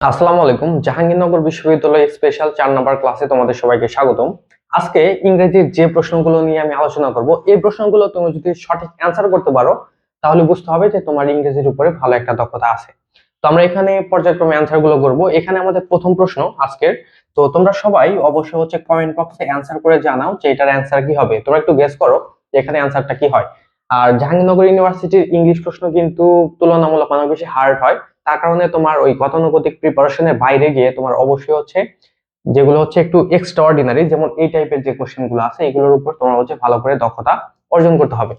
আসসালামু আলাইকুম, জাহাঙ্গীরনগর বিশ্ববিদ্যালয় স্পেশাল চার নম্বর ক্লাসে তোমাদের সবাইকে স্বাগতম। আজকে ইংরেজির যে প্রশ্নগুলো নিয়ে আমি আলোচনা করব, এই প্রশ্নগুলো তুমি যদি সঠিক অ্যান্সার করতে পারো, তাহলে বুঝতে হবে যে তোমার ইংরেজির উপরে ভালো একটা দক্ষতা আছে। তো আমরা এখানে পর্যায়ক্রমে অ্যান্সারগুলো করব। এখানে আমাদের প্রথম প্রশ্ন আজকের। তো তোমরা সবাই অবশ্যই হচ্ছে কমেন্ট বক্সে অ্যান্সার করে জানাও যে এটার অ্যান্সার কি হবে। তোমরা একটু গেস করো যে এখানে অ্যান্সারটা কি হয়। আর জাহাঙ্গীরনগর ইউনিভার্সিটির ইংলিশ প্রশ্ন কিন্তু তুলনামূলক অনেক বেশি হার্ড হয়। তার কারণে তোমার ওই গতানুগতিক প্রিপারেশনের বাইরে গিয়ে তোমার অবশ্যই হচ্ছে যেগুলো হচ্ছে একটু এক্সট্রা অর্ডিনারি যেমন এই টাইপের যে কোশ্চেনগুলো আছে, এগুলোর উপর তোমার হচ্ছে ভালো করে দক্ষতা অর্জন করতে হবে।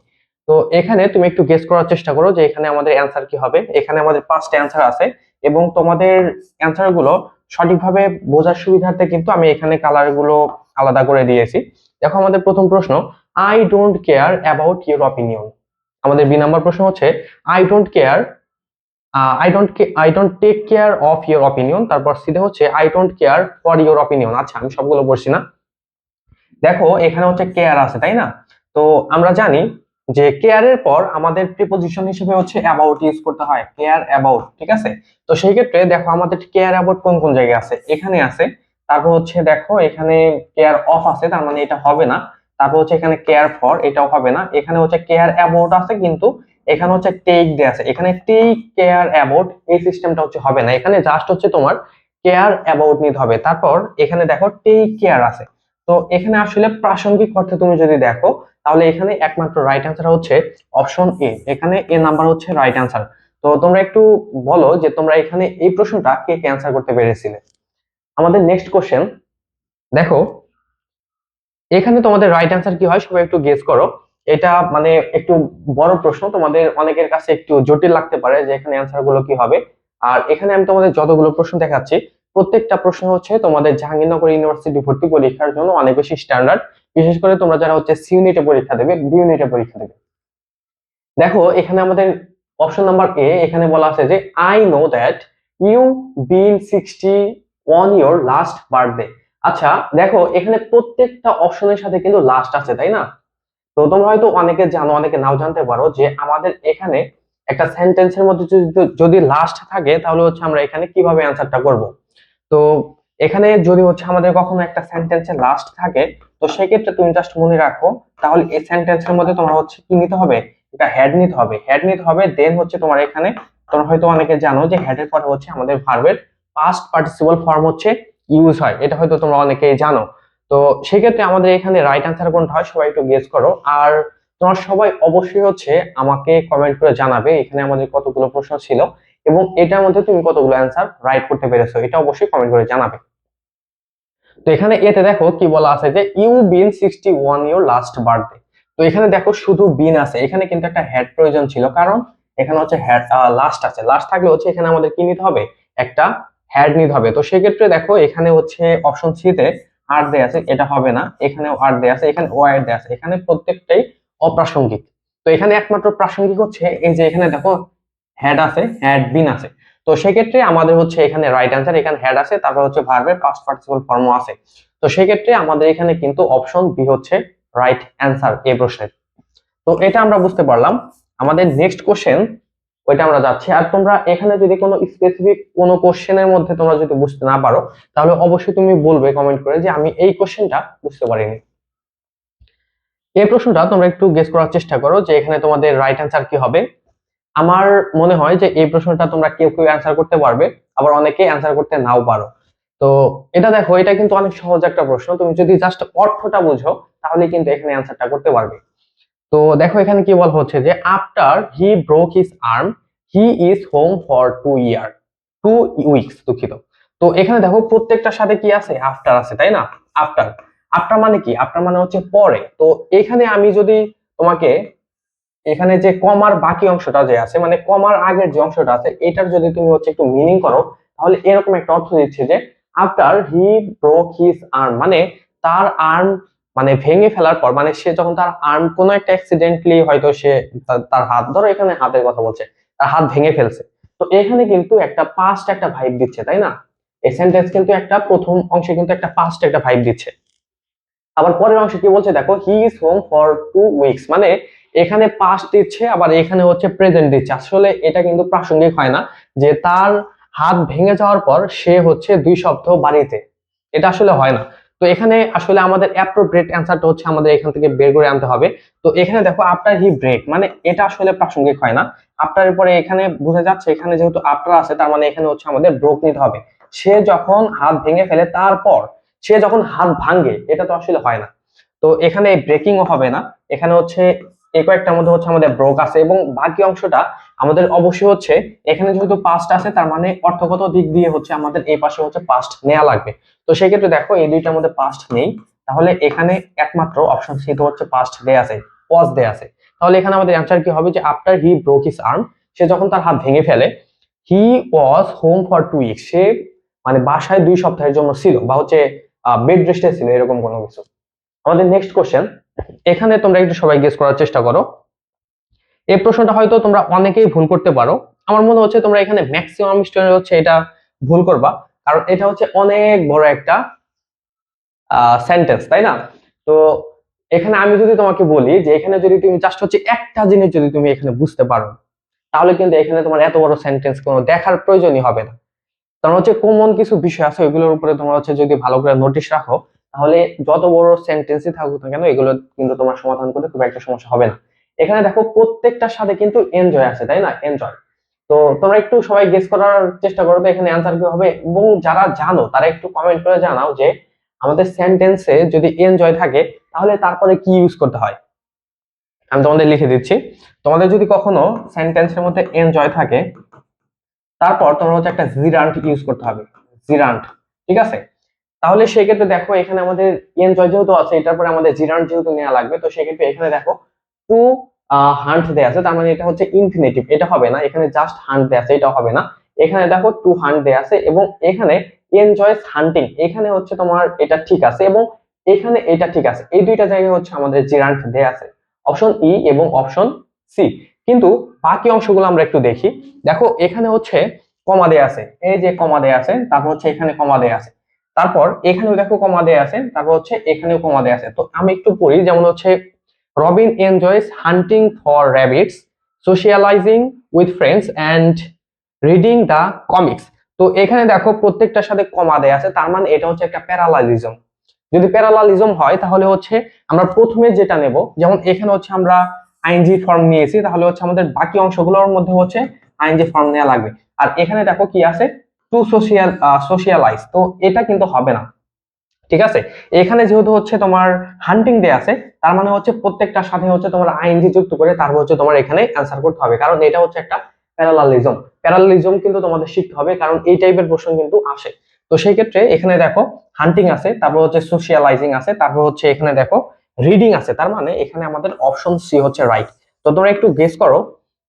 তো এখানে তুমি একটু গেস করার চেষ্টা করো যে এখানে আমাদের অ্যান্সার কি হবে। এখানে আমাদের পাঁচটা অ্যান্সার আছে এবং তোমাদের অ্যান্সারগুলো সঠিকভাবে বোঝার সুবিধার্থে কিন্তু আমি এখানে কালারগুলো আলাদা করে দিয়েছি। দেখো আমাদের প্রথম প্রশ্ন I don't care about your opinion আমাদের বি নাম্বার প্রশ্ন হচ্ছে I don't care I don't I don't take care of your opinion তারপর সিধে হচ্ছে I don't care for your opinion আচ্ছা আমি সবগুলো বলছি না। দেখো, এখানে হচ্ছে কেয়ার আছে, তাই না? তো আমরা জানি যে কেয়ারের পর আমাদের প্রিপোজিশন হিসেবে হচ্ছে অ্যাবাউট ইউজ করতে হয় কেয়ার অ্যাবাউট ঠিক আছে? তো সেই ক্ষেত্রে দেখো, আমাদের কেয়ার অ্যাবাউট কোন কোন জায়গায় আছে? এখানে আছে, তারপর হচ্ছে দেখো, এখানে কেয়ার অফ আছে, তার মানে এটা হবে না। তারপর হচ্ছে এখানে কেয়ার ফর এটাও হবে না। এখানে হচ্ছে কেয়ার অ্যাবাউট আছে, কিন্তু এখানে হচ্ছে টেক দেয়া আছে। এখানে টেক কেয়ার অ্যাবাউট এই সিস্টেমটা হচ্ছে হবে না। এখানে জাস্ট হচ্ছে তোমার কেয়ার অ্যাবাউট নিতে হবে। তারপর এখানে দেখো টেক কেয়ার আছে। তো এখানে আসলে প্রাসঙ্গিক অর্থে তুমি যদি দেখো, তাহলে এখানে একমাত্র রাইট অ্যান্সার হচ্ছে অপশন এ এখানে এ নাম্বার হচ্ছে রাইট অ্যান্সার তো তোমরা একটু বলো যে তোমরা এখানে এই প্রশ্নটা কে কে অ্যান্সার করতে পেরেছিলে? আমাদের নেক্সট কোশ্চেন দেখো, এখানে তোমাদের রাইট অ্যান্সার কি হয়? সবাই একটু গেস করো। এটা মানে একটু বড় প্রশ্ন, তোমাদের অনেকের কাছে একটু জটিল লাগতে পারে যে এখানে অ্যান্সারগুলো কি হবে। আর এখানে আমি তোমাদের যতগুলো প্রশ্ন দেখাচ্ছি, প্রত্যেকটা প্রশ্ন হচ্ছে তোমাদের জাহাঙ্গীরনগর ইউনিভার্সিটি ভর্তি পরীক্ষার জন্য অনেক বেশি স্ট্যান্ডার্ড বিশেষ করে তোমরা যারা হচ্ছে সি ইউনিটে পরীক্ষা দেবে বি ইউনিটে পরীক্ষা দেবে। দেখো, এখানে আমাদের অপশন নাম্বার এ এখানে বলা আছে যে I know that you been sixty one your last birthday আচ্ছা দেখো, এখানে প্রত্যেকটা অপশনের সাথে কিন্তু লাস্ট আছে, তাই না? তো তোমরা হয়তো অনেকে জানো, অনেকে নাও জানতে পারো যে আমাদের এখানে একটা সেন্টেন্সের মধ্যে যদি লাস্ট থাকে, তাহলে হচ্ছে আমরা এখানে কীভাবে অ্যান্সারটা করব? তো এখানে যদি হচ্ছে আমাদের কখনো একটা সেন্টেন্সের লাস্ট থাকে, তো সেক্ষেত্রে তুমি জাস্ট মনে রাখো, তাহলে এই সেন্টেন্সের মধ্যে তোমার হচ্ছে কি নিতে হবে? এটা হেড নিতে হবে। হেড নিতে হবে দেন হচ্ছে তোমার এখানে, তোমরা হয়তো অনেকে জানো যে হেডের পরে হচ্ছে আমাদের ভার্বের পাস্ট পার্টিসিপল ফর্ম হচ্ছে ইউজ হয়। এটা হয়তো তোমরা অনেকেই জানো। তো সেক্ষেত্রে আমাদের এখানে রাইট অ্যান্সার কোনটা হয় সবাই একটু গেস করো। আর তোমরা সবাই অবশ্যই হচ্ছে আমাকে কমেন্ট করে জানাবে এখানে আমাদের কতগুলো প্রশ্ন ছিল এবং এটার মধ্যে তুমি কতগুলো অ্যান্সার রাইট করতে পেরেছ, এটা অবশ্যই কমেন্ট করে জানাবে। তো এখানে এতে দেখো কি বলা আছে যে you been sixty one your last birthday তো এখানে দেখো শুধু বিন আছে, এখানে কিন্তু একটা হেড প্রয়োজন ছিল। কারণ এখানে হচ্ছে হেড লাস্ট আছে। লাস্ট থাকলে হচ্ছে এখানে আমাদের কি নিতে হবে? একটা হ্যাড নিতে হবে। তো সেক্ষেত্রে দেখো এখানে হচ্ছে অপশন সিতে আর দেয়া আছে, এটা হবে না। এখানেও আর দেয়া আছে, এখানে ওয়ার দেয়া আছে। এখানে প্রত্যেকটাই অপ্রাসঙ্গিক। তো এখানে একমাত্র প্রাসঙ্গিক হচ্ছে এই যে এখানে দেখো হ্যাড আছে হ্যাড বিন আছে। তো সেক্ষেত্রে আমাদের হচ্ছে এখানে রাইট অ্যান্সার এখানে হ্যাড আছে, তারপর হচ্ছে ভার্বের পাস্ট পার্টিসিপল ফর্ম আছে। তো সেক্ষেত্রে আমাদের এখানে কিন্তু অপশন বি হচ্ছে রাইট অ্যান্সার এই প্রশ্নের। তো এটা আমরা বুঝতে পারলাম। আমাদের নেক্সট কোশ্চেন ওইটা আমরা যাচ্ছি। আর তোমরা এখানে যদি কোনো স্পেসিফিক কোনো কোশ্চেনের মধ্যে তোমরা যদি বুঝতে না পারো, তাহলে অবশ্যই তুমি বলবে কমেন্ট করে যে আমি এই কোশ্চেনটা বুঝতে পারিনি। এই প্রশ্নটা তোমরা একটু গেস করার চেষ্টা করো যে এখানে তোমাদের রাইট অ্যান্সার কি হবে। আমার মনে হয় যে এই প্রশ্নটা তোমরা কেউ কেউ অ্যান্সার করতে পারবে, আবার অনেকে অ্যান্সার করতে নাও পারো। তো এটা দেখো, এটা কিন্তু অনেক সহজ একটা প্রশ্ন। তুমি যদি জাস্ট অর্থটা বুঝো তাহলে কিন্তু এখানে অ্যান্সারটা করতে পারবে। তো দেখো এখানে কি বলা হচ্ছে যে after he broke his arm he is home for two year two weeks দুঃখিত। তো এখানে দেখো প্রত্যেকটার সাথে কি আছে? আফটার আছে, তাই না? আফটার আফটার মানে কি? আফটার মানে হচ্ছে পরে। তো এখানে আমি যদি তোমাকে এখানে যে কমার বাকি অংশটা যে আছে মানে কমার আগের যে অংশটা আছে, এটার যদি তুমি হচ্ছে একটু মিনিং করো, তাহলে এরকম একটা অর্থ দিচ্ছে যে after he broke his arm মানে তার আর্ম মানে ভেঙে ফেলার পর মানে সে যখন তার আর্ম কোনো একটা অ্যাক্সিডেন্টলি হয়তো সে তার হাত, ধরো এখানে হাতের কথা বলছে, তার হাত ভেঙে ফেলছে। তো এখানে কিন্তু একটা পাস্ট একটা ভাইব দিচ্ছে, তাই না? এই সেন্টেন্স কিন্তু একটা প্রথম অংশে কিন্তু একটা পাস্ট একটা ভাইব দিচ্ছে। আবার পরের অংশে কি বলছে? দেখো he is home for two weeks মানে এখানে পাস্ট দিচ্ছে, আবার এখানে হচ্ছে প্রেজেন্ট দিচ্ছে। আসলে এটা কিন্তু প্রাসঙ্গিক হয় না যে তার হাত ভেঙে যাওয়ার পর সে হচ্ছে দুই সপ্তাহ বাড়িতে। এটা আসলে হয় না। তো এখানে আসলে আমাদের অ্যাপ্রোপ্রিয়েট অ্যান্সারটা হচ্ছে আমাদের এখান থেকে বের করে আনতে হবে। তো এখানে দেখো আফটার হি ব্রেক মানে এটা আসলে প্রাসঙ্গিক হয় না। আফটারের পরে এখানে বোঝা যাচ্ছে এখানে যেহেতু আফটার আছে, তার মানে এখানে হচ্ছে আমাদের ব্রোক নিতে হবে। সে যখন হাত ভেঙে ফেলে, তারপর সে যখন হাত ভাঙে, এটা তো আসলে হয় না। তো এখানে ব্রেকিংও হবে না। এখানে হচ্ছে এই কয়েকটার মধ্যে হচ্ছে আমাদের ব্রোক আছে এবং বাকি অংশটা আমাদের অবশ্যই হচ্ছে এখানে যেহেতু পাস্ট আছে, তার মানে অর্থগত দিক দিয়ে হচ্ছে আমাদের এই পাশে হচ্ছে পাস্ট নেওয়া লাগবে। তো সেই ক্ষেত্রে দেখো, এই দুইটার মধ্যে পাস্ট নেই। তাহলে এখানে একমাত্র অপশন সি তো হচ্ছে পাস্ট দেয়া আছে পজ দেয়া আছে। তাহলে এখানে আমাদের অ্যান্সার কি হবে যে after he broke his arm সে যখন তার হাত ভেঙে ফেলে he was home for two weeks সে মানে বাসায় দুই সপ্তাহের জন্য ছিল বা হচ্ছে বেড রেস্টে ছিল, এরকম কোনো কিছু। আমাদের নেক্সট কোশ্চেন এখানে তোমরা একটু সবাই গেস করার চেষ্টা করো। এই প্রশ্নটা হয়তো তোমরা অনেকেই ভুল করতে পারো। আমার মনে হচ্ছে তোমরা এখানে ম্যাক্সিমাম স্টুডেন্ট হচ্ছে এটা ভুল করবা। কারণ এটা হচ্ছে অনেক বড় একটা সেন্টেন্স তাই না? তো এখানে আমি যদি তোমাকে বলি যে এখানে যদি তুমি জাস্ট হচ্ছে একটা জিনিস যদি তুমি এখানে বুঝতে পারো, তাহলে কিন্তু এখানে তোমার এত বড় সেন্টেন্স কোনো দেখার প্রয়োজনই হবে না। কারণ হচ্ছে কমন কিছু বিষয় আছে, ওইগুলোর উপরে তোমরা হচ্ছে যদি ভালো করে নোটিশ রাখো তাহলে যত বড় সেন্টেন্সই থাকুক না কেন, এগুলো কিন্তু তোমার সমাধান করতে খুব একটা সমস্যা হবে না। এখানে দেখো প্রত্যেকটার সাথে কিন্তু এনজয় আছে, তাই না? এনজয় তো তোমরা একটু সবাই গেস করার চেষ্টা করো তো, এখানে অ্যান্সার কি হবে? এবং যারা জানো, তারা একটু কমেন্ট করে জানাও যে আমাদের সেন্টেন্সে যদি এনজয় থাকে, তাহলে তারপরে কি ইউজ করতে হয়? আমি তোমাদের লিখে দিচ্ছি। তোমাদের যদি কখনো সেন্টেন্সের মধ্যে এনজয় থাকে, তারপর তোমরা হচ্ছে একটা জিরান্ট ইউজ করতে হবে। জিরান্ট ঠিক আছে? তাহলে সেক্ষেত্রে দেখো এখানে আমাদের এনজয় যেহেতু আছে, এটার পরে আমাদের জিরান্ট যেহেতু নেওয়া লাগবে, তো সেক্ষেত্রে এখানে দেখো টু হান্ট দেয়া আছে, তার মানে এটা হচ্ছে ইনফিনিটিভ এটা হবে না, এখানে জাস্ট হান্ট দেয়া আছে, এটা হবে না। এখানে দেখো টু হান্ট দেয়া আছে এবং এখানে এনজয়স হান্টিং এখানে হচ্ছে তোমার এটা ঠিক আছে এবং এখানে এটা ঠিক আছে। এই দুইটা জায়গায় হচ্ছে আমাদের জিরান্ট দেয়া আছে অপশন ই এবং অপশন সি কিন্তু বাকি অংশগুলো আমরা একটু দেখি। দেখো এখানে হচ্ছে কমা দেয়া আছে, এই যে কমা দেয়া আছে, তারপর হচ্ছে এখানে কমা দেয়া আছে। তারপর এখানেও দেখো কমা দেয়া আছে, তারপর হচ্ছে এখানেও কমা দেয়া আছে। তো আমি একটু পড়ি, যেমন হচ্ছে Robin enjoys hunting for rabbits socialising with friends and reading the comics তো এখানে দেখো প্রত্যেকটার সাথে কমা দেয়া আছে, তার মানে এটা হচ্ছে একটা প্যারালালিজম যদি প্যারালালিজম হয়, তাহলে হচ্ছে আমরা প্রথমে যেটা নেব, যেমন এখানে হচ্ছে আমরা আইনজি ফর্ম নিয়েছি, তাহলে হচ্ছে আমাদের বাকি অংশগুলোর মধ্যে হচ্ছে আইনজি ফর্ম নেওয়া লাগবে। আর এখানে দেখো কি আছে টু সোশিয়াল সোশিয়ালাইজ তো এটা কিন্তু হবে না। ঠিক আছে? এখানে যেহেতু হচ্ছে তোমার হান্টিং ডে আছে, তার মানে হচ্ছে প্রত্যেকটার সাথে হচ্ছে তোমার আইনজি যুক্ত করে তারপর হচ্ছে তোমার এখানে অ্যান্সার করতে হবে। কারণ এটা হচ্ছে একটা প্যারালালিজম প্যারালালিজম কিন্তু তোমাদের শিখতে হবে, কারণ এই টাইপের প্রশ্ন কিন্তু আসে। তো সেই ক্ষেত্রে এখানে দেখো হান্টিং আছে, তারপর হচ্ছে সোশিয়ালাইজিং আছে, তারপর হচ্ছে এখানে দেখো রিডিং আছে। তার মানে এখানে আমাদের অপশন সি হচ্ছে রাইট তো তোমরা একটু গেস করো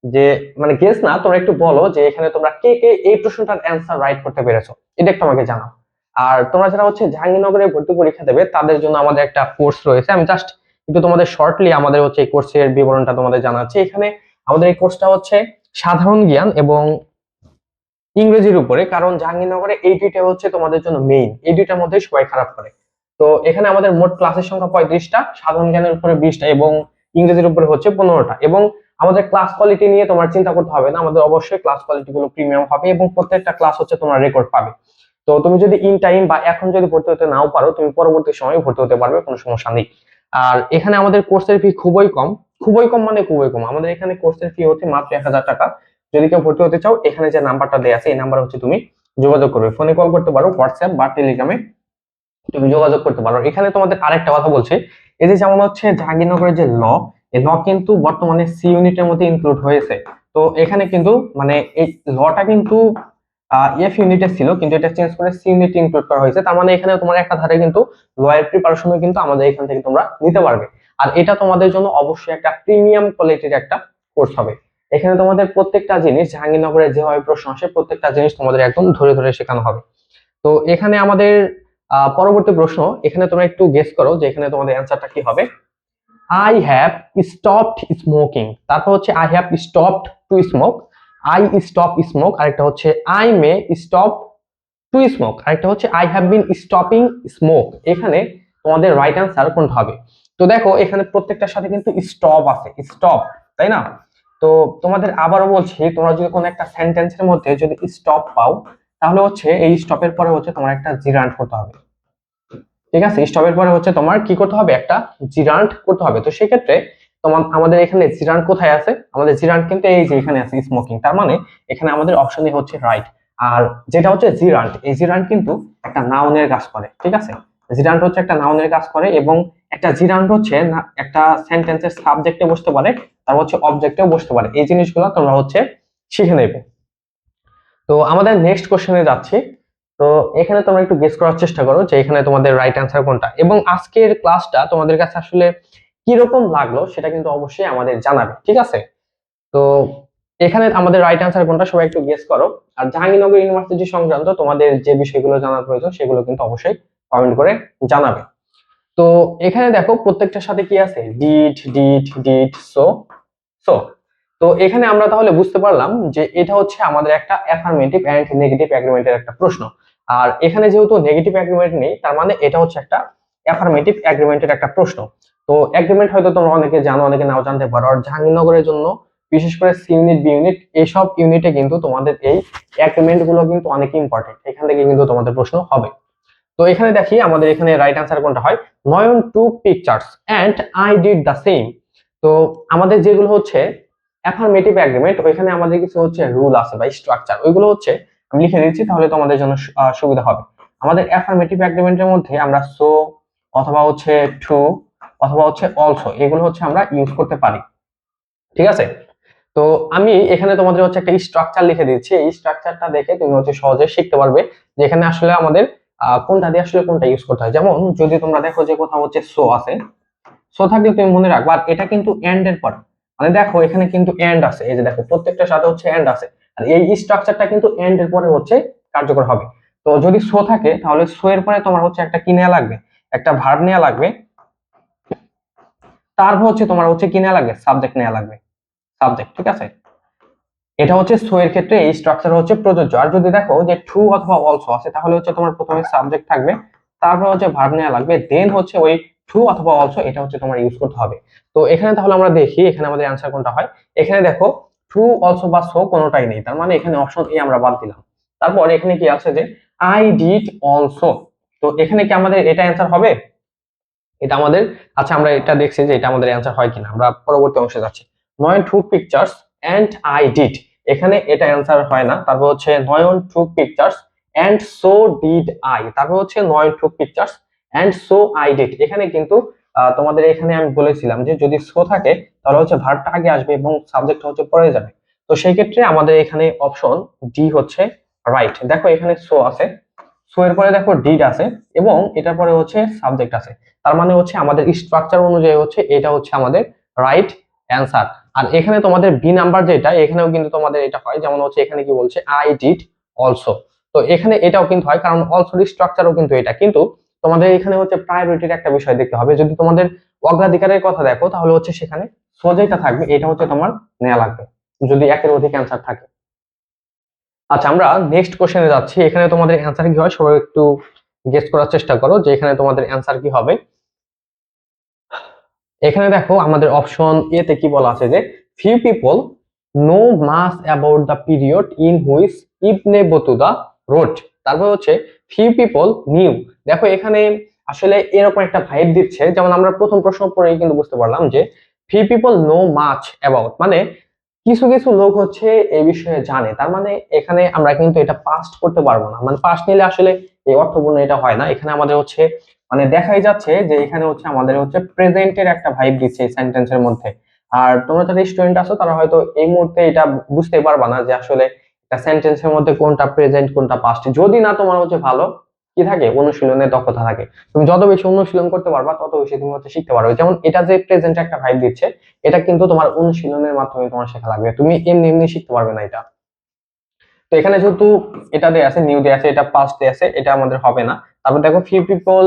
যে মানে গেস না, তোমরা একটু বলো যে, এখানে তোমরা কে কে এই প্রশ্নটার অ্যান্সার রাইট করতে পেরেছ। এটা একটু আমাকে জানাও। আর তোমরা যারা হচ্ছে জাহাঙ্গীরনগরে ভর্তি পরীক্ষা দেবে, তাদের জন্য আমাদের একটা কোর্স রয়েছে। আমি জাস্ট কিন্তু তোমাদের শর্টলি আমাদের হচ্ছে এই কোর্সের বিবরণটা তোমাদের জানাচ্ছি। এখানে আমাদের এই কোর্সটা হচ্ছে সাধারণ জ্ঞান এবং ইংরেজির উপরে, কারণ জাহাঙ্গীরনগরে এই দুইটা হচ্ছে তোমাদের জন্য মেইন এই দুইটার মধ্যে সবাই খারাপ করে। তো এখানে আমাদের মোট ক্লাসের সংখ্যা পঁয়ত্রিশটা, সাধারণ জ্ঞানের উপরে বিশটা এবং ইংরেজির উপরে হচ্ছে পনেরোটা। এবং আমাদের ক্লাস কোয়ালিটি নিয়ে তোমার চিন্তা করতে হবে না, আমাদের অবশ্যই ক্লাস কোয়ালিটি গুলো প্রিমিয়াম হবে এবং প্রত্যেকটা ক্লাস হচ্ছে তোমার রেকর্ড পাবে। তো তুমি যদি ইন টাইম বা এখন যদি ভর্তি হতে নাও পারো, তুমি পরবর্তী সময় ভর্তি হতে পারবে, কোনো সমস্যা নেই। আর এখানে আমাদের কোর্সের ফি খুবই কম। খুবই কম মানে খুবই কম। আমাদের এখানে কোর্সের ফি হচ্ছে মাত্র এক হাজার টাকা। যদি কেউ ভর্তি হতে চাও, এখানে যে নাম্বারটা দেওয়া আছে, এই নাম্বার হচ্ছে তুমি যোগাযোগ করবে। ফোনে কল করতে পারো হোয়াটসঅ্যাপ বা টেলিগ্রামে তুমি যোগাযোগ করতে পারো। এখানে তোমাদের আরেকটা কথা বলছে। এই যে যেমন হচ্ছে, জাহাঙ্গীরনগরের যে ল ল কিন্তু বর্তমানে সি ইউনিটের মধ্যে ইনক্লুড হয়েছে। তো এখানে কিন্তু মানে এই লটা কিন্তু এফ ইউনিটে ছিল, কিন্তু এটা চেঞ্জ করে সি ইউনিট ইনক্লুড করা হয়েছে। তার মানে এখানে তোমার একটা ধারে কিন্তু লয়ের প্রিপারেশনও কিন্তু আমাদের এখান থেকে তোমরা নিতে পারবে। আর এটা তোমাদের জন্য অবশ্যই একটা প্রিমিয়াম কোয়ালিটির একটা কোর্স হবে। এখানে তোমাদের প্রত্যেকটা জিনিস, জাহাঙ্গীরনগরের যেভাবে প্রশ্ন আসে, প্রত্যেকটা জিনিস তোমাদের একদম ধরে ধরে শেখানো হবে। তো এখানে আমাদের পরবর্তী প্রশ্ন, এখানে তোমরা একটু গেস করো যে এখানে তোমাদের অ্যান্সারটা কি হবে। আই হ্যাভ স্টপড স্মোকিং তারপর হচ্ছে I have stopped to smoke I stop smoke আরেকটা হচ্ছে I may stop to smoke আরেকটা হচ্ছে I have been stopping smoke এখানে তোমাদের রাইট অ্যান্সার কোনটা হবে? তো দেখো, এখানে প্রত্যেকটার সাথে কিন্তু স্টপ আছে স্টপ তাই না? তো তোমাদের আবারও বলছি, তোমরা যদি কোনো একটা সেন্টেন্সের মধ্যে যদি স্টপ পাও, তাহলে হচ্ছে এই স্টপের পরে হচ্ছে তোমার একটা জিরান্ট করতে হবে। ঠিক আছে? স্টপের পরে হচ্ছে তোমার কি করতে হবে? একটা জিরান্ট করতে হবে। তো সেক্ষেত্রে তোমার আমাদের এখানে জিরান্ট কোথায় আছে? আমাদের জিরান্ট কিন্তু এই যে এখানে আছে স্মোকিং তার মানে এখানে আমাদের অপশনে হচ্ছে রাইট আর যেটা হচ্ছে জিরান্ট, এই জিরান্ট কিন্তু একটা নাউনের কাজ করে, ঠিক আছে? জিরান্ট হচ্ছে একটা নাউনের কাজ করে এবং একটা জিরান্ট হচ্ছে একটা সেন্টেন্সের সাবজেক্টে বসতে পারে, তার হচ্ছে অবজেক্টেও বসতে পারে। এই জিনিসগুলো তোমরা হচ্ছে শিখে নেবে। তো আমাদের নেক্সট কোশ্চেনে যাচ্ছি। তো এখানে তোমরা একটু গেস করার চেষ্টা করো যে এখানে তোমাদের রাইট অ্যান্সার কোনটা। এবং আজকের ক্লাসটা তোমাদের কাছে আসলে কীরকম লাগল সেটা কিন্তু অবশ্যই আমাদের জানাবে, ঠিক আছে? তো এখানে আমাদের রাইট অ্যান্সার কোনটা সবাই একটু গেস করো। আর জাহাঙ্গীরনগর ইউনিভার্সিটি সংক্রান্ত তোমাদের যে বিষয়গুলো জানার প্রয়োজন সেগুলো কিন্তু অবশ্যই কমেন্ট করে জানাবে। তো এখানে দেখো প্রত্যেকটার সাথে কি আছে? ডিট ডিড ডিড সো সো তো এখানে আমরা তাহলে বুঝতে পারলাম যে এটা হচ্ছে আমাদের একটা অ্যাফার্মেটিভ অ্যান্ড নেগেটিভ অ্যাগ্রিমেন্টের একটা প্রশ্ন। আর এখানে যেহেতু নেগেটিভ অ্যাগ্রিমেন্ট নেই, তার মানে এটা হচ্ছে একটা অ্যাফার্মেটিভ অ্যাগ্রিমেন্টের একটা প্রশ্ন। তো অ্যাগ্রিমেন্ট হয়তো তোমরা অনেকে জানো, অনেকে নাও জানতে পারো। আর জাহাঙ্গীরনগরের জন্য, বিশেষ করে সি ইউনিট বি ইউনিট এইসব ইউনিটে কিন্তু তোমাদের এই অ্যাগ্রিমেন্টগুলো কিন্তু অনেক ইম্পর্টেন্ট এখান থেকে কিন্তু তোমাদের প্রশ্ন হবে। তো এখানে দেখি আমাদের এখানে রাইট অ্যান্সার কোনটা হয়? Nayan two pictures and I did the same তো আমাদের যেগুলো হচ্ছে অ্যাফার্মেটিভ অ্যাগ্রিমেন্ট ওইখানে আমাদের কিছু হচ্ছে রুল আছে বা স্ট্রাকচার ওইগুলো হচ্ছে আমি লিখে দিচ্ছি তাহলে তোমাদের জন্য সুবিধা হবে। আমাদের অ্যাফার্মেটিভ অ্যাগ্রিমেন্টের মধ্যে আমরা সো অথবা হচ্ছে টু অথবা হচ্ছে অলসো এগুলো হচ্ছে আমরা ইউজ করতে পারি। ঠিক আছে? তো আমি এখানে তোমাদের হচ্ছে একটা স্ট্রাকচার লিখে দিচ্ছি এই স্ট্রাকচারটা দেখে তুমি হচ্ছে সহজে শিখতে পারবে যে এখানে আসলে আমাদের কোনটা দিয়ে আসলে কোনটা ইউজ করতে হয়। যেমন যদি তোমরা দেখো যে কোথাও হচ্ছে সো আছে সো থাকলে তুমি মনে রাখবা, আর এটা কিন্তু এন্ড এর পর মানে দেখো এখানে কিন্তু এন্ড আছে। এই যে দেখো, প্রত্যেকটার সাথে হচ্ছে এন্ড আছে। এই স্ট্রাকচারটা কিন্তু এন্ড এর পরে হচ্ছে কার্যকর হবে। তো যদি সো থাকে, তাহলে সো এর পরে তোমার হচ্ছে একটা কি নেওয়া লাগবে? একটা ভার্ব নেওয়া লাগবে। তারপর হচ্ছে তোমার হচ্ছে কি নেওয়া লাগবে? সাবজেক্ট নেওয়া লাগবে। সাবজেক্ট ঠিক আছে? এটা হচ্ছে সো এর ক্ষেত্রে এই স্ট্রাকচার হচ্ছে প্রযোজ্য। আর যদি দেখো যে টু অথবা অলসো আছে, তাহলে হচ্ছে তোমার প্রথমে সাবজেক্ট থাকবে, তারপর হচ্ছে ভার্ব নেওয়া লাগবে দেন হচ্ছে ওই টু অথবা অলসো এটা হচ্ছে তোমার ইউজ করতে হবে। তো এখানে তাহলে আমরা দেখি, এখানে আমাদের অ্যান্সার কোনটা হয়? এখানে দেখো ট্রু অলসো বা সো কোনোটাই নেই। তার মানে এখানে অপশন এ আমরা বাদ দিলাম। তারপর এখানে কি আছে যে আই ডিড অলসো তো এখানে কি আমাদের এটা অ্যান্সার হবে? এটা আমাদের আচ্ছা আমরা এটা দেখছি যে এটা আমাদের অ্যান্সার হয় কিনা। আমরা পরবর্তী অংশে যাচ্ছি। Nayan two pictures and I did এখানে এটা অ্যান্সার হয় না। তারপর হচ্ছে Nayan two pictures and so did I তারপর হচ্ছে Nayan two pictures and so I did এখানে কিন্তু তোমাদের এখানে আমি বলেছিলাম যে যদি সো থাকে, তাহলে হচ্ছে ভার্বটা আগে আসবে এবং সাবজেক্ট হচ্ছে পরে যাবে। তো সেই ক্ষেত্রে আমাদের এখানে অপশন ডি হচ্ছে রাইট দেখো এখানে সো আছে। সো এর পরে দেখো ডিড আছে এবং এটার পরে হচ্ছে সাবজেক্ট আছে। তার মানে হচ্ছে আমাদের স্ট্রাকচার অনুযায়ী হচ্ছে এটা হচ্ছে আমাদের রাইট অ্যান্সার আর এখানে তোমাদের বি নাম্বার যেটা, এখানেও কিন্তু তোমাদের এটা হয়। যেমন হচ্ছে এখানে কি বলছে আই ডিড অলসো তো এখানে এটাও কিন্তু হয়, কারণ অলসো স্ট্রাকচারও কিন্তু এটা। কিন্তু তোমাদের এখানে হচ্ছে প্রায়োরিটির একটা বিষয় দেখতে হবে। যদি তোমাদের অগ্রাধিকারের কথা দেখো, তাহলে হচ্ছে সেখানে সো যেটা থাকবে, এটা হচ্ছে তোমার নেওয়া লাগবে, যদি একের অধিক অ্যান্সার থাকে। আচ্ছা আমরা নেক্সট কোশ্চেনে যাচ্ছি। এখানে তোমাদের অ্যান্সার কি হয়, সবাই একটু গেস করার চেষ্টা করো যে এখানে তোমাদের অ্যান্সার কি হবে। এখানে দেখো, আমাদের অপশন এ তে কি বলা আছে যে few people know much about the period in which Ibn Battuta rode তারপর হচ্ছে ফিউ পিপল নিউ দেখো, এখানে আসলে এরকম একটা ভাইব দিচ্ছে। যেমন আমরা প্রথম প্রশ্ন পড়েই কিন্তু বুঝতে পারলাম যে few people know much about মানে কিছু কিছু লোক হচ্ছে এই বিষয়ে জানে। তার মানে এখানে আমরা কিন্তু এটা পাস্ট করতে পারব না। মানে পাস্ট নিলে আসলে এই অর্থপূর্ণ এটা হয় না। এখানে আমাদের হচ্ছে মানে দেখাই যাচ্ছে যে এখানে হচ্ছে আমাদের হচ্ছে প্রেজেন্টের একটা ভাইব দিচ্ছে এই সেন্টেন্সের মধ্যে। আর তোমরা যারা স্টুডেন্ট আছো, তারা হয়তো এই মুহূর্তে এটা বুঝতে পারবা না যে আসলে সেন্টেন্সের মধ্যে কোনটা প্রেজেন্ট কোনটা পাস্ট যদি না তোমার হচ্ছে ভালো, কি থাকে? অনুশীলনের দক্ষতা থাকে। তুমি যত বেশি অনুশীলন করতে পারবা, তত বেশি তুমি হচ্ছে শিখতে পারবে। যেমন এটা যে প্রেজেন্ট একটা ভাইব দিচ্ছে, এটা কিন্তু তোমার অনুশীলনের মাধ্যমে তোমার শেখা লাগবে। তুমি এমনি এমনি শিখতে পারবে না এটা। তো এখানে যেহেতু এটা দেয়া আছে নিউ দেয়া আছে, এটা পাস্ট দেয়া আছে, এটা আমাদের হবে না। তারপর দেখো few people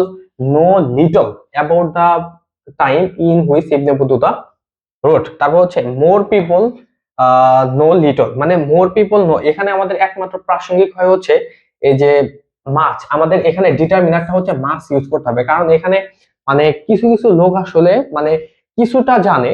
know little about the time in which Ibn Battuta rode তারপর হচ্ছে মোর পিপল নো লিটল মানে মোর পিপল নো এখানে আমাদের একমাত্র প্রাসঙ্গিক হয় হচ্ছে এই যে মাছ আমাদের এখানে ডিটারমিনারটা হচ্ছে মাছ ইউজ করতে হবে। কারণ এখানে মানে কিছু কিছু লোক আসলে মানে কিছুটা জানে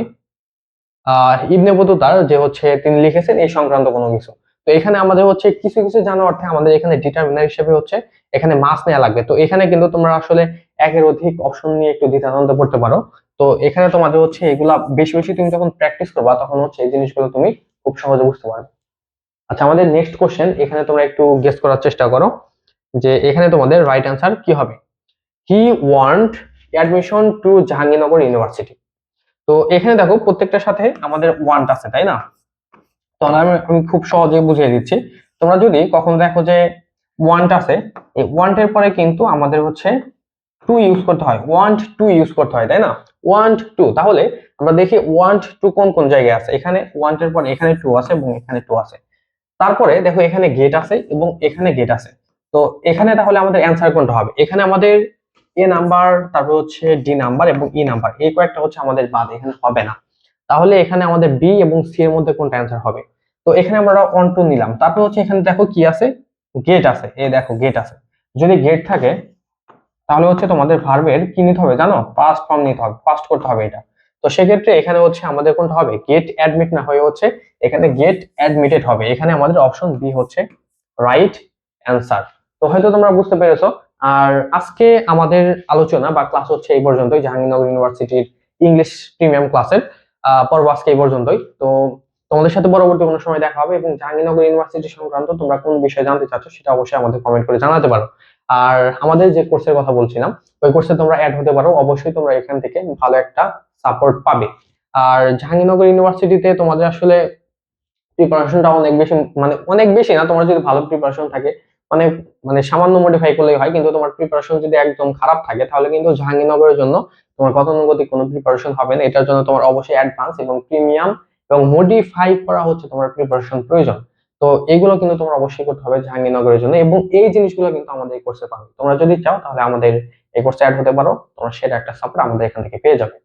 ইবনে বতুতার যে হচ্ছে তিনি লিখেছেন এই সংক্রান্ত কোনো কিছু। তো এখানে আমাদের হচ্ছে কিছু কিছু জানার অর্থে আমাদের এখানে ডিটারমিনার হিসেবে হচ্ছে এখানে মাছ নেওয়া লাগবে। তো এখানে কিন্তু তোমরা আসলে একের অধিক অপশন নিয়ে একটু দ্বিধাদ্বন্দ্ব পড়তে পারো। তো এখানে তোমাদের হচ্ছে এগুলা বেশি বেশি তুমি যখন প্র্যাকটিস করবা, তখন হচ্ছে এই জিনিসগুলো তুমি খুব সহজে বুঝতে পারবে। আচ্ছা আমাদের নেক্সট কোশ্চেন এখানে তোমরা একটু গেস করার চেষ্টা করো যে এখানে তোমাদের রাইট অ্যান্সার কি হবে? He want admission to Jahangirnagar University তো এখানে দেখো প্রত্যেকটার সাথে আমাদের ওয়ান্ট আছে, তাই না? আমি আমি খুব সহজে বুঝিয়ে দিচ্ছি। তোমরা যদি কখনো দেখো যে ওয়ান্ট আছে, এই ওয়ান্টের পরে কিন্তু আমাদের হচ্ছে টু ইউজ করতে হয়। ওয়ান্ট টু ইউজ করতে হয়, তাই না? ওয়ান্ট টু তাহলে আমরা দেখি ওয়ান্ট টু কোন কোন জায়গায় আছে? এখানে ওয়ান্টের পর এখানে টু আছে এবং এখানে টু আছে। তারপরে দেখো এখানে গেট আছে এবং এখানে গেট আছে। তো এখানে তাহলে আমাদের অ্যান্সার কোনটা হবে? এখানে আমাদের এ নাম্বার তারপর হচ্ছে ডি নাম্বার এবং ই নাম্বার এই কয়েকটা হচ্ছে আমাদের বাদ, এখানে হবে না। তাহলে এখানে আমাদের বি এবং সি এর মধ্যে কোনটা অ্যান্সার হবে? তো এখানে আমরা অন টু নিলাম। তারপর হচ্ছে এখানে দেখো কি আছে? গেট আছে। এই দেখো গেট আছে। যদি গেট থাকে তাহলে হচ্ছে তোমাদের ভার্বের কি নিতে হবে জানো? পাস্ট ফর্ম নিতে হবে পাস্ট করতে হবে এটা। তো সেক্ষেত্রে এখানে হচ্ছে আমাদের কোনটা হবে? গেট অ্যাডমিট না হয়ে হচ্ছে, এখানে গেট অ্যাডমিটেড হবে। এখানে আমাদের অপশন বি হচ্ছে রাইট অ্যান্সার তো হয়তো তোমরা বুঝতে পেরেছ। আর আজকে আমাদের আলোচনা বা ক্লাস হচ্ছে এই পর্যন্তই, জাহাঙ্গীরনগর ইউনিভার্সিটির ইংলিশ প্রিমিয়াম ক্লাসের পর্ব আজকে এই পর্যন্তই। তো তোমাদের সাথে পরবর্তী কোনো সময় দেখা হবে এবং জাহাঙ্গীরনগর ইউনিভার্সিটি সংক্রান্ত তোমরা কোন বিষয়ে জানতে চাচ্ছ সেটা অবশ্যই আমাদের কমেন্ট করে জানাতে পারো। আর আমাদের যে কোর্সের কথা বলছিলাম, ওই কোর্সে তোমরা অ্যাড হতে পারো। অবশ্যই তোমরা এখান থেকে ভালো একটা সাপোর্ট পাবে। আর জাহাঙ্গীরনগর ইউনিভার্সিটিতে তোমাদের আসলে প্রিপারেশনটা অনেক বেশি মানে অনেক বেশি না তোমার যদি ভালো প্রিপারেশন থাকে মানে মানে সামান্য মডিফাই করলেই হয়, কিন্তু তোমার প্রিপারেশন যদি একদম খারাপ থাকে, তাহলে কিন্তু জাহাঙ্গীরনগরের জন্য তোমার গতানুগতিক কোনো প্রিপারেশন হবে না। এটার জন্য তোমার অবশ্যই অ্যাডভান্স এবং প্রিমিয়াম এবং মডিফাই করা হচ্ছে তোমার প্রিপারেশন প্রয়োজন। তো এগুলো কিন্তু তোমরা অবশ্যই করতে হবে জাহাঙ্গীরনগরের জন্য এবং এই জিনিসগুলো কিন্তু আমাদের এই কোর্সে পাবে। তোমরা যদি চাও তাহলে আমাদের এই কোর্সে অ্যাড হতে পারো, তোমরা সেটা একটা সাপোর্ট আমাদের এখান থেকে পেয়ে যাবে।